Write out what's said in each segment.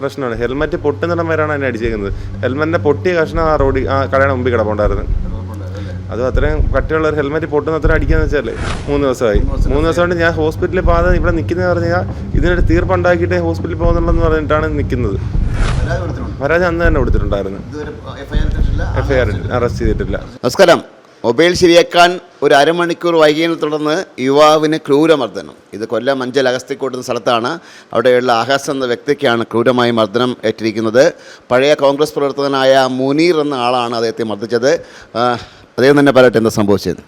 പ്രശ്നമാണ്. ഹെൽമെറ്റ് പൊട്ടുന്നിടം വരെയാണ് എന്നെ അടിച്ചേക്കുന്നത്. ഹെൽമെറ്റിന്റെ പൊട്ടിയ കഷ്ണം ആ റോഡിൽ ആ കടയുടെ മുമ്പിൽ കിടപ്പുണ്ടായിരുന്നു. അത് അത്രയും കട്ടിയുള്ള ഒരു ഹെൽമെറ്റ് പൊട്ടുന്ന അത്ര അടിക്കാന്ന് വെച്ചാലേ മൂന്ന് ദിവസമായി. മൂന്ന് ദിവസം കൊണ്ട് ഞാൻ ഹോസ്പിറ്റലിൽ പോകാതെ ഇവിടെ നിൽക്കുന്നത് പറഞ്ഞാൽ ഇതിനൊരു തീർപ്പുണ്ടാക്കിയിട്ട് ഹോസ്പിറ്റലിൽ പോകുന്നുള്ളതെന്ന് പറഞ്ഞിട്ടാണ് നിൽക്കുന്നത്. പരാതി അന്ന് തന്നെ കൊടുത്തിട്ടുണ്ടായിരുന്നു. എഫ്ഐആർ അറസ്റ്റ് ചെയ്തിട്ടില്ല. നമസ്കാരം. മൊബൈൽ ശരിയാക്കാൻ ഒരു അരമണിക്കൂർ വൈകിയതിനെ തുടർന്ന് യുവാവിന് ക്രൂരമർദ്ദനം. ഇത് കൊല്ലം അഞ്ചൽ അഗസ്തി എന്ന സ്ഥലത്താണ് അവിടെയുള്ള ആകാശ് എന്ന വ്യക്തിക്കാണ് ക്രൂരമായി മർദ്ദനം ഏറ്റിരിക്കുന്നത്. പഴയ കോൺഗ്രസ് പ്രവർത്തകനായ മുനീർ എന്ന ആളാണ് അദ്ദേഹത്തെ മർദ്ദിച്ചത്. അദ്ദേഹം തന്നെ പറയട്ടെ എന്താ സംഭവിച്ചത്?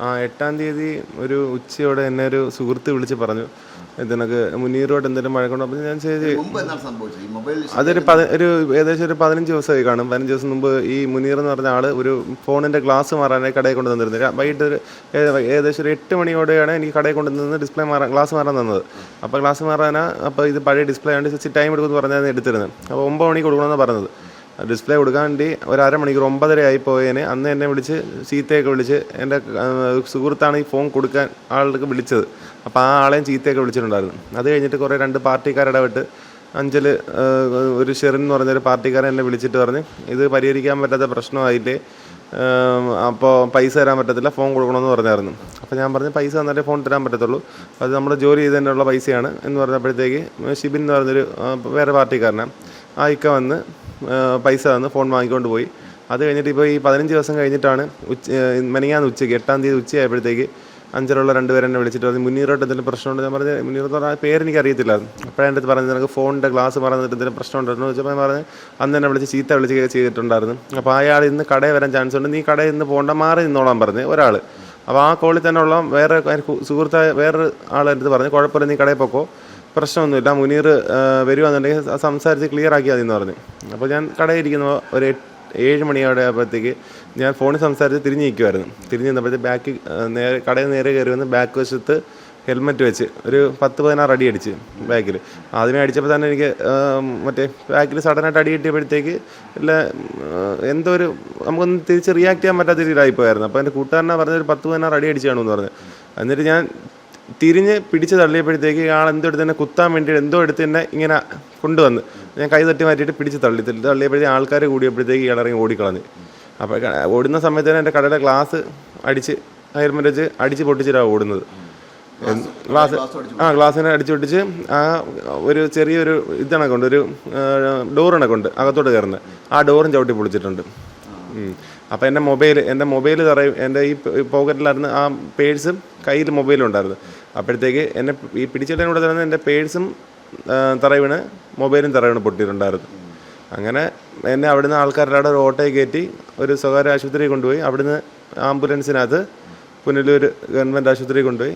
ആ എട്ടാം തീയതി ഒരു ഉച്ചയോടെ എന്നെ ഒരു സുഹൃത്ത് വിളിച്ച് പറഞ്ഞു. ഇതിനൊക്കെ മുനീറോട്ട് എന്തെങ്കിലും മഴക്കൊണ്ട് അപ്പം ഞാൻ ചെയ്ത് അതൊരു ഒരു ഏകദേശം ഒരു പതിനഞ്ച് ദിവസമായി കാണും. പതിനഞ്ച് ദിവസം മുമ്പ് ഈ മുനീർ എന്ന് പറഞ്ഞ ആൾ ഒരു ഫോണിന്റെ ഗ്ലാസ് മാറാനായി കടയിൽ കൊണ്ട് തന്നിരുന്നത് രാ- വൈകിട്ട് ഒരു ഏകദേശം ഒരു എട്ട് മണിയോടെയാണ് എനിക്ക് കടയിൽ കൊണ്ട് നിന്ന് ഡിസ്പ്ലേ മാറാൻ ഗ്ലാസ് മാറാൻ തന്നത്. അപ്പോൾ ഗ്ലാസ് മാറാനാ അപ്പോൾ ഇത് പഴയ ഡിസ്പ്ലേ ആയതുകൊണ്ട് ഇച്ചിരി ടൈം എടുക്കുമെന്ന് പറഞ്ഞാൽ എടുത്തിരുന്നത്. അപ്പോൾ ഒമ്പത് മണിക്ക് കൊടുക്കണമെന്ന് പറഞ്ഞത്. ഡിസ്പ്ലേ കൊടുക്കാൻ വേണ്ടി ഒരു അരമണിക്കൂർ ഒമ്പതര ആയി പോയതിന് അന്ന് എന്നെ വിളിച്ച് ചീത്തയൊക്കെ വിളിച്ച് എന്റെ സുഹൃത്താണ് ഈ ഫോൺ കൊടുക്കാൻ ആൾക്ക് വിളിച്ചത്. അപ്പോൾ ആ ആളെയും ചീത്തയൊക്കെ വിളിച്ചിട്ടുണ്ടായിരുന്നു. അത് കഴിഞ്ഞിട്ട് കുറേ രണ്ട് പാർട്ടിക്കാരിടപെട്ട് അഞ്ചൽ ഒരു ഷെറിൻ എന്ന് പറഞ്ഞൊരു പാർട്ടിക്കാരൻ എന്നെ വിളിച്ചിട്ട് പറഞ്ഞ് ഇത് പരിഹരിക്കാൻ പറ്റാത്ത പ്രശ്നമായില്ലേ? അപ്പോൾ പൈസ തരാൻ പറ്റത്തില്ല ഫോൺ കൊടുക്കണമെന്ന് പറഞ്ഞായിരുന്നു. അപ്പോൾ ഞാൻ പറഞ്ഞു പൈസ തന്നാലേ ഫോൺ തരാൻ പറ്റത്തുള്ളൂ. അത് നമ്മൾ ജോലി ചെയ്തതിനുള്ള പൈസയാണ്. എന്ന് പറഞ്ഞപ്പോഴത്തേക്ക് ഷിബിൻ എന്ന് പറഞ്ഞൊരു വേറെ പാർട്ടിക്കാരനാണ് ആ ഇക്ക വന്ന് പൈസ തന്ന് ഫോൺ വാങ്ങിക്കൊണ്ട് പോയി. അത് കഴിഞ്ഞിട്ട് ഇപ്പോൾ ഈ പതിനഞ്ച് ദിവസം കഴിഞ്ഞിട്ടാണ് ഉച്ച മെനങ്ങാന്ന് ഉച്ചയ്ക്ക് എട്ടാം തീയതി ഉച്ചയായപ്പോഴത്തേക്ക് അഞ്ചലുള്ള രണ്ടുപേരെ എന്നെ വിളിച്ചിട്ട് പറഞ്ഞു മുന്നീറോട്ട് എന്തെങ്കിലും പ്രശ്നമുണ്ട്? ഞാൻ പറഞ്ഞു മുന്നീറോട്ട് പറഞ്ഞാൽ പേര് എനിക്ക് അറിയത്തില്ല. അപ്പോഴാണ് എന്റെ പറഞ്ഞത് എനിക്ക് ഫോണിന്റെ ഗ്ലാസ് പറഞ്ഞിട്ട് എന്തെങ്കിലും പ്രശ്നമുണ്ടെന്ന് വെച്ചപ്പോൾ ഞാൻ പറഞ്ഞു അന്ന് എന്നെ വിളിച്ച് ചീത്ത വിളിച്ച് ചെയ്തിട്ടുണ്ടായിരുന്നു. അപ്പോൾ അയാൾ ഇന്ന് കടയിൽ വരാൻ ചാൻസ് ഉണ്ട്. നീ കടയിൽ നിന്ന് പോകണ്ട മാറി നിന്നോളാൻ പറഞ്ഞു ഒരാൾ. അപ്പോൾ ആ കോളിൽ തന്നെ ഉള്ള വേറെ സുഹൃത്തായ വേറൊരു ആളെടുത്ത് പറഞ്ഞു കുഴപ്പമില്ല നീ കടയിൽ പോക്കോ. പ്രശ്നമൊന്നുമില്ല. മുനീർ വരുവാന്നുണ്ടെങ്കിൽ സംസാരിച്ച് ക്ലിയർ ആക്കിയാൽ എന്ന് പറഞ്ഞു. അപ്പോൾ ഞാൻ കടയിരിക്കുന്ന ഒരു ഏഴ് മണിയോടെ ആയപ്പോഴത്തേക്ക് ഞാൻ ഫോണിൽ സംസാരിച്ച് തിരിഞ്ഞ് നിൽക്കുമായിരുന്നു തിരിഞ്ഞ് നിന്നപ്പോഴത്തേക്ക് ബാക്ക് നേരെ കടയിൽ നേരെ കയറി വന്ന് ബാക്ക് വശത്ത് ഹെൽമെറ്റ് വെച്ച് ഒരു പത്ത് പതിനാറ് അടി അടിച്ച് ബാക്കിൽ ആദ്യമേ അടിച്ചപ്പോൾ തന്നെ എനിക്ക് മറ്റേ ബാക്കിൽ സഡനായിട്ട് അടി കിട്ടിയപ്പോഴത്തേക്ക് ഇല്ല എന്തോ ഒരു നമുക്കൊന്ന് തിരിച്ച് റിയാക്ട് ചെയ്യാൻ പറ്റാത്ത രീതിയിലായിപ്പോയായിരുന്നു. അപ്പോൾ എന്റെ കൂട്ടുകാരനെ പറഞ്ഞ ഒരു പത്ത് പതിനാറ് അടി അടിച്ചു കാണുമെന്ന് പറഞ്ഞു. എന്നിട്ട് ഞാൻ തിരിഞ്ഞ് പിടിച്ച് തള്ളിയപ്പോഴത്തേക്ക് ആൾ എന്തോ എടുത്ത് തന്നെ കുത്താൻ വേണ്ടി എന്തോ എടുത്ത് തന്നെ ഇങ്ങനെ കൊണ്ടുവന്ന്. ഞാൻ കൈ തട്ടി മാറ്റിയിട്ട് പിടിച്ച് തള്ളി തള്ളി തള്ളിയപ്പോഴത്തേക്ക് ആൾക്കാർ കൂടിയപ്പോഴത്തേക്ക് ഇയാൾ ഇറങ്ങി ഓടിക്കളഞ്ഞ്. അപ്പോൾ ഓടുന്ന സമയത്ത് തന്നെ എന്റെ കടയുടെ ഗ്ലാസ് അടിച്ച് ഹെൽമെറ്റ് വെച്ച് അടിച്ച് പൊട്ടിച്ചിട്ടാണ് ഓടുന്നത്. ഗ്ലാസ് ആ ഗ്ലാസ്സിനെ അടിച്ച് പൊട്ടിച്ച് ആ ഒരു ചെറിയൊരു ഇതണക്കുണ്ട് ഒരു ഡോറിണക്കുണ്ട് അകത്തോട്ട് കയറുന്നത്. ആ ഡോറും ചവിട്ടി പൊളിച്ചിട്ടുണ്ട്. അപ്പോൾ എന്റെ മൊബൈൽ എന്റെ മൊബൈൽ തറയും എന്റെ ഈ പോക്കറ്റിലായിരുന്നു ആ പേഴ്സും കയ്യിൽ മൊബൈലും ഉണ്ടായിരുന്നു. അപ്പോഴത്തേക്ക് എന്നെ ഈ പിടിച്ചിട്ടതിന് കൂടെ തന്നെ എന്റെ പേഴ്സും തറവിണ് മൊബൈലും തറവിണ് പൊട്ടിയിട്ടുണ്ടായിരുന്നു. അങ്ങനെ എന്നെ അവിടുന്ന് ആൾക്കാരുടെ ഒരു ഓട്ടോയിൽ കയറ്റി ഒരു സ്വകാര്യ ആശുപത്രി കൊണ്ടുപോയി. അവിടുന്ന് ആംബുലൻസിനകത്ത് പുനലൂർ ഗവൺമെന്റ് ആശുപത്രി കൊണ്ടുപോയി.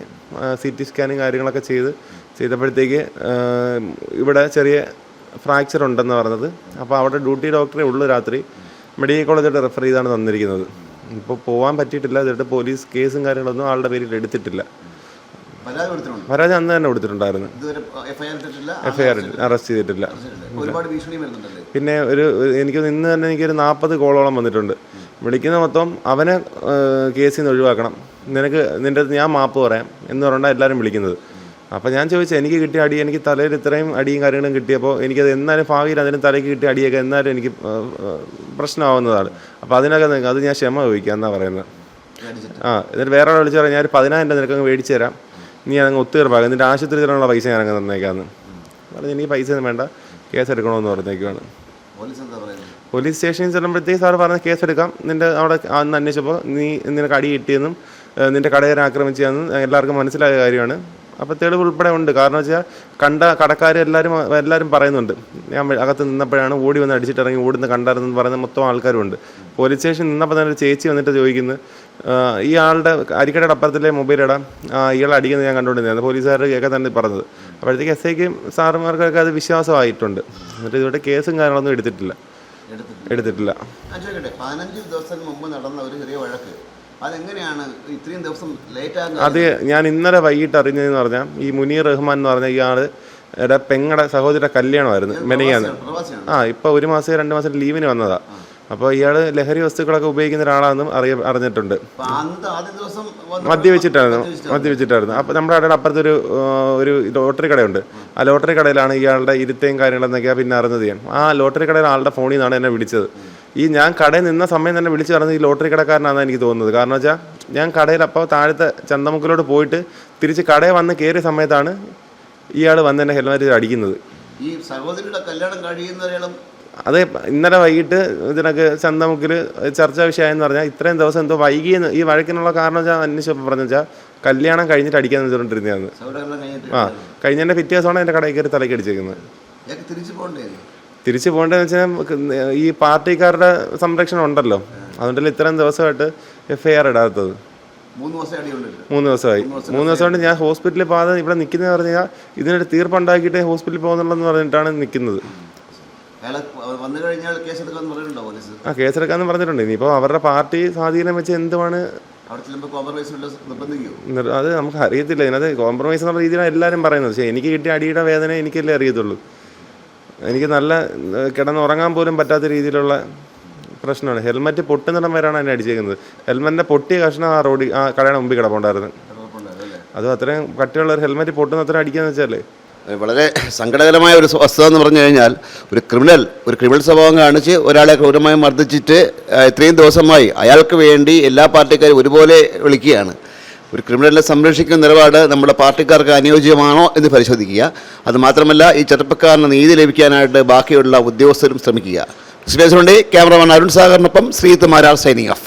സി ടി സ്കാനിങ് കാര്യങ്ങളൊക്കെ ചെയ്ത് ചെയ്തപ്പോഴത്തേക്ക് ഇവിടെ ചെറിയ ഫ്രാക്ചർ ഉണ്ടെന്ന് പറഞ്ഞത്. അപ്പോൾ അവിടെ ഡ്യൂട്ടി ഡോക്ടറെ ഉള്ളു രാത്രി. മെഡിക്കൽ കോളേജോട്ട് റെഫർ ചെയ്താണ് തന്നിരിക്കുന്നത്. ഇപ്പോൾ പോകാൻ പറ്റിയിട്ടില്ല. അതിട്ട് പോലീസ് കേസും കാര്യങ്ങളൊന്നും ആളുടെ പേരിൽ എടുത്തിട്ടില്ല. പരാതി അന്ന് തന്നെ കൊടുത്തിട്ടുണ്ടായിരുന്നു. എഫ്ഐആർ അറസ്റ്റ് ചെയ്തിട്ടില്ല. പിന്നെ ഒരു എനിക്ക് ഇന്ന് തന്നെ എനിക്കൊരു നാൽപ്പത് കോളോളം വന്നിട്ടുണ്ട്. വിളിക്കുന്ന മൊത്തം അവനെ കേസിൽ നിന്ന് ഒഴിവാക്കണം. നിനക്ക് നിന്റെ ഞാൻ മാപ്പ് പറയാം എന്ന് പറഞ്ഞാൽ എല്ലാവരും വിളിക്കുന്നത്. അപ്പോൾ ഞാൻ ചോദിച്ചു എനിക്ക് കിട്ടിയ അടി എനിക്ക് തലയിൽ ഇത്രയും അടിയും കാര്യങ്ങളും കിട്ടിയപ്പോൾ എനിക്കത് എന്നാലും ഭാവിയിൽ അതിന് തലയ്ക്ക് കിട്ടിയ അടിയൊക്കെ എന്നാലും എനിക്ക് പ്രശ്നമാവുന്നതാണ്. അപ്പോൾ അതിനൊക്കെ നിങ്ങൾക്ക് അത് ഞാൻ ക്ഷമ ചോദിക്കുക എന്നാണ് പറയുന്നത്. ആ എന്നിട്ട് വേറെ ഒരാൾ വിളിച്ചു പറഞ്ഞാൽ ഞാൻ ഒരു പതിനായിരം രൂപ നിനക്ക് മേടിച്ചു തരാം. നീ അങ്ങ് ഒത്തുതീർപ്പാക്കാം എന്നിട്ട് ആശുപത്രി തരാനുള്ള പൈസ ഞാൻ അങ്ങ് തന്നേക്കാന്ന്. പറഞ്ഞു എനിക്ക് പൈസ ഒന്നും വേണ്ട കേസ് എടുക്കണമെന്ന് പറഞ്ഞേക്കുവാണ്. പോലീസ് സ്റ്റേഷനിൽ ചെല്ലുമ്പോഴത്തേക്ക് സാറ് പറഞ്ഞ കേസ് എടുക്കാം. നിന്റെ അവിടെ അന്ന് അന്വേഷിച്ചപ്പോൾ നീ നിനക്ക് അടി കിട്ടിയെന്നും നിന്റെ കടയെ ആക്രമിച്ചതെന്നും എല്ലാവർക്കും മനസ്സിലായ കാര്യമാണ്. അപ്പോൾ തെളിവ് ഉൾപ്പെടെ ഉണ്ട്. കാരണം വെച്ചാൽ കണ്ട കടക്കാർ എല്ലാവരും എല്ലാവരും പറയുന്നുണ്ട്. ഞാൻ അകത്ത് നിന്നപ്പോഴാണ് ഓടി വന്ന് അടിച്ചിട്ട് ഇറങ്ങി ഓടുന്ന കണ്ടായിരുന്നു പറയുന്ന മൊത്തം ആൾക്കാരുണ്ട് പോലീസ് സ്റ്റേഷൻ നിന്നപ്പോൾ തന്നെ ചേച്ചി വന്നിട്ട് ചോദിക്കുന്നു "ആഹ് ഈ ആളുടെ അരിക്കടയുടെ അപ്പുറത്തിലെ മൊബൈൽ ഇടാൻ ഇയാളെ അടിക്കുന്നത് ഞാൻ കണ്ടുകൊണ്ടിരുന്നത്. പോലീസുകാരുടെ കേൾക്കാൻ തന്നെ പറഞ്ഞത്. അപ്പോഴത്തേക്ക് എസ് ഐക്കും സാറുമാർക്കൊക്കെ അത് വിശ്വാസമായിട്ടുണ്ട്. എന്നിട്ട് ഇതുവരെ കേസും കാര്യങ്ങളൊന്നും എടുത്തിട്ടില്ല. എടുത്തിട്ടില്ല. പതിനഞ്ച് ദിവസം മുമ്പ് നടന്ന ഒരു ചെറിയ വഴക്ക്. അതെങ്ങനെയാണ് ഇത്രയും ദിവസം ലേറ്റ് അത് ഞാൻ ഇന്നലെ വൈകിട്ട് അറിഞ്ഞതെന്ന് പറഞ്ഞാൽ ഈ മുനീർ റഹ്മാൻ എന്ന് പറഞ്ഞ ഇയാൾ എടെ പെങ്ങടെ സഹോദരിയുടെ കല്യാണമായിരുന്നു മെനയാന്ന് ആ ഇപ്പൊ ഒരു മാസം രണ്ട് മാസം ലീവിന് വന്നതാ. അപ്പോൾ ഇയാൾ ലഹരി വസ്തുക്കളൊക്കെ ഉപയോഗിക്കുന്ന ഒരാളാണെന്നും അറിയ അറിഞ്ഞിട്ടുണ്ട്. മദ്യവെച്ചിട്ടായിരുന്നു. മദ്യവെച്ചിട്ടായിരുന്നു അപ്പോൾ നമ്മുടെ അവിടെ അപ്പുറത്തൊരു ഒരു ലോട്ടറി കടയുണ്ട്. ആ ലോട്ടറി കടയിലാണ് ഇയാളുടെ ഇരുത്തയും കാര്യങ്ങളെന്നൊക്കെയാണ് പിന്നെ അറിഞ്ഞത് ഞാൻ. ആ ലോട്ടറി കടയിലെ ആളുടെ ഫോണിൽ നിന്നാണ് എന്നെ വിളിച്ചത്. ഈ ഞാൻ കടയിൽ നിന്ന സമയം തന്നെ വിളിച്ചു പറഞ്ഞത് ഈ ലോട്ടറി കടക്കാരനാണെന്ന് എനിക്ക് തോന്നുന്നത്. കാരണം വെച്ചാൽ ഞാൻ കടയിൽ അപ്പോൾ താഴത്തെ ചന്തമുക്കിലോട്ട് പോയിട്ട് തിരിച്ച് കടയിൽ വന്ന് കയറിയ സമയത്താണ് ഇയാൾ വന്ന് എന്നെ ഹെൽമെറ്റ് അടിക്കുന്നത്. ഈ സഹോദരിയുടെ കല്യാണം കഴിയുന്നവരെല്ലാം അതെ ഇന്നലെ വൈകിട്ട് ഇതിനൊക്കെ ചന്തമുക്കിൽ ചർച്ചാ വിഷയമെന്ന് പറഞ്ഞാൽ ഇത്രയും ദിവസം എന്തോ വൈകിയെന്ന് ഈ വഴക്കിനുള്ള കാരണം വെച്ചാൽ അന്വേഷിച്ചപ്പോൾ പറഞ്ഞു വെച്ചാൽ കല്യാണം കഴിഞ്ഞിട്ട് അടിക്കാൻ കഴിഞ്ഞിട്ട് ആ കഴിഞ്ഞതിന്റെ പിറ്റേ ദിവസമാണ് എന്റെ കടയിൽ കയറി തലയ്ക്ക് അടിച്ചേക്കുന്നത്. തിരിച്ചു പോകണ്ടേ? തിരിച്ചു പോകേണ്ടതെന്ന് വെച്ചാൽ ഈ പാർട്ടിക്കാരുടെ സംരക്ഷണം ഉണ്ടല്ലോ. അതുകൊണ്ടല്ലേ ഇത്രയും ദിവസമായിട്ട് എഫ് ഐ ആർ ഇടാത്തത്. മൂന്ന് ദിവസമായി. മൂന്ന് ദിവസം കൊണ്ട് ഞാൻ ഹോസ്പിറ്റലിൽ പോകാതെ ഇവിടെ നിൽക്കുന്നത് പറഞ്ഞാൽ ഇതിനൊരു തീർപ്പുണ്ടാക്കിയിട്ട് ഹോസ്പിറ്റലിൽ പോകുന്നുള്ളതെന്ന് പറഞ്ഞിട്ടാണ് നിൽക്കുന്നത്. ആ കഴിഞ്ഞാൽ കേസെടുക്കാന്ന് പറഞ്ഞിട്ടുണ്ട് ഇനിയിപ്പോൾ അവരുടെ പാർട്ടി സ്വാധീനം വെച്ച് എന്തുമാണ് അത് നമുക്ക് അറിയത്തില്ല. ഇതിനകത്ത് കോംപ്രമൈസ് എന്നുള്ള രീതിയിലാണ് എല്ലാവരും പറയുന്നത്. പക്ഷേ എനിക്ക് കിട്ടിയ അടിയുടെ വേദന എനിക്കല്ലേ അറിയത്തുള്ളൂ. എനിക്ക് നല്ല കിടന്നുറങ്ങാൻ പോലും പറ്റാത്ത രീതിയിലുള്ള പ്രശ്നമാണ്. ഹെൽമെറ്റ് പൊട്ടുന്നിടം വരെയാണ് എന്നെ അടിച്ചേക്കുന്നത്. ഹെൽമെറ്റിന്റെ പൊട്ടിയ കഷ്ണം ആ റോഡിൽ ആ കടയുടെ മുമ്പിൽ കിടപ്പുണ്ടായിരുന്നു. അത് അതും അത്രയും കട്ടിയുള്ള ഒരു ഹെൽമെറ്റ് പൊട്ടുന്ന അത്ര അടിക്കാന്ന് വെച്ചാലേ. വളരെ സങ്കടകരമായ ഒരു വസ്തുത എന്ന് പറഞ്ഞു കഴിഞ്ഞാൽ ഒരു ക്രിമിനൽ ഒരു ക്രിമിനൽ സ്വഭാവം കാണിച്ച് ഒരാളെ ക്രൂരമായി മർദ്ദിച്ചിട്ട് ഇത്രയും ദിവസമായി അയാൾക്ക് വേണ്ടി എല്ലാ പാർട്ടിക്കാരും ഒരുപോലെ വിളിക്കുകയാണ്. ഒരു ക്രിമിനലിനെ സംരക്ഷിക്കുന്ന നിലപാട് നമ്മുടെ പാർട്ടിക്കാർക്ക് അനുയോജ്യമാണോ എന്ന് പരിശോധിക്കുക. അതുമാത്രമല്ല ഈ ചെറുപ്പക്കാരന് നീതി ലഭിക്കാനായിട്ട് ബാക്കിയുള്ള ഉദ്യോഗസ്ഥരും ശ്രമിക്കുക. ശ്രീ ക്യാമറമാൻ അരുൺ സാഗറിനൊപ്പം ശ്രീത്ത് മാരാർ സൈനിങ് ഓഫ്.